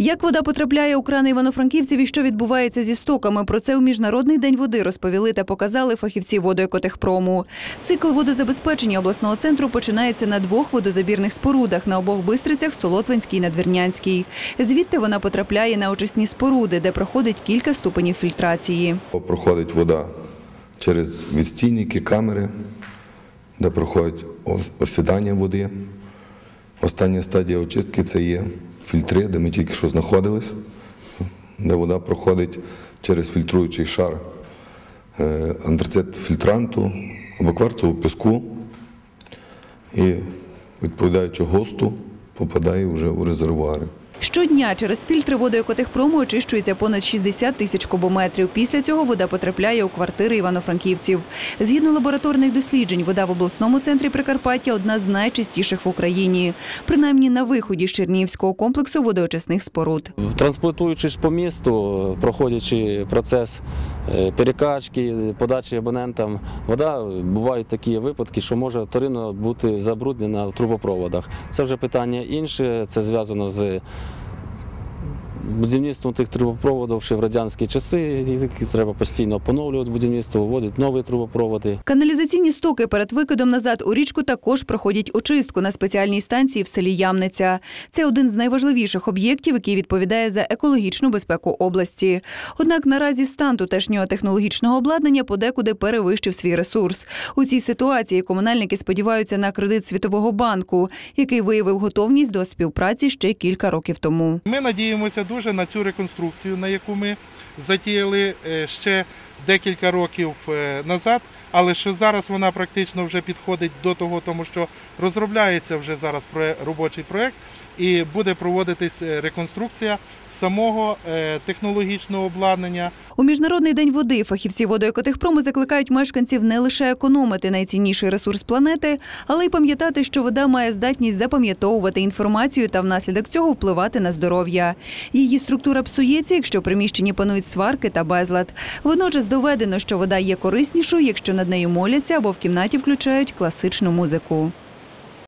Як вода потрапляє у крани івано-франківців і що відбувається зі стоками? Про це у міжнародний день води розповіли та показали фахівці водоекотехпрому. Цикл водозабезпечення обласного центру починається на двох водозабірних спорудах на обох бистрицях Солотвинській і Надвірнянській. Звідти вона потрапляє на очисні споруди, де проходить кілька ступенів фільтрації. Проходить вода через відстійники, камери, де проходить осідання води. Остання стадія очистки це є фільтри, де ми тільки що знаходились, де вода проходить через фільтруючий шар е, антрацит фільтранту або кварцового піску і відповідаючи ГОСТу попадає вже у резервуари. Щодня через фільтри водоекотехпрому очищується понад 60 тисяч кубометрів. Після цього вода потрапляє у квартири івано-франківців. Згідно лабораторних досліджень, вода в обласному центрі Прикарпаття одна з найчистіших в Україні. Принаймні на виході з Чернігівського комплексу водоочисних споруд. Транспортуючись по місту, проходячи процес е, перекачки, подачі абонентам, вода бувають такі випадки, що може вторинно бути забруднена в трубопроводах. Це вже питання інше, це зв'язано з будівництвом тих трубопроводів ще в радянські часи, які треба постійно поновлювати будівництво, вводити нові трубопроводи. Каналізаційні стоки перед викидом назад у річку також проходять очистку на спеціальній станції в селі Ямниця. Це один з найважливіших об'єктів, який відповідає за екологічну безпеку області. Однак наразі стан тутешнього технологічного обладнання подекуди перевищив свій ресурс. У цій ситуації комунальники сподіваються на кредит Світового банку, який виявив готовність до співпраці ще кілька років тому. Ми надіємося дуже на цю реконструкцію, на яку ми затіяли е, ще декілька років е, назад, але що зараз вона практично вже підходить до того, тому що розробляється вже зараз робочий проєкт і буде проводитись е, реконструкція самого е, технологічного обладнання. У міжнародний день води фахівці водоекотехпрому закликають мешканців не лише економити найцінніший ресурс планети, але й пам'ятати, що вода має здатність запам'ятовувати інформацію та внаслідок цього впливати на здоров'я. Її структура псується, якщо приміщенні панують сварки та безлад. Водночас доведено, що вода є кориснішою, якщо над нею моляться або в кімнаті включають класичну музику.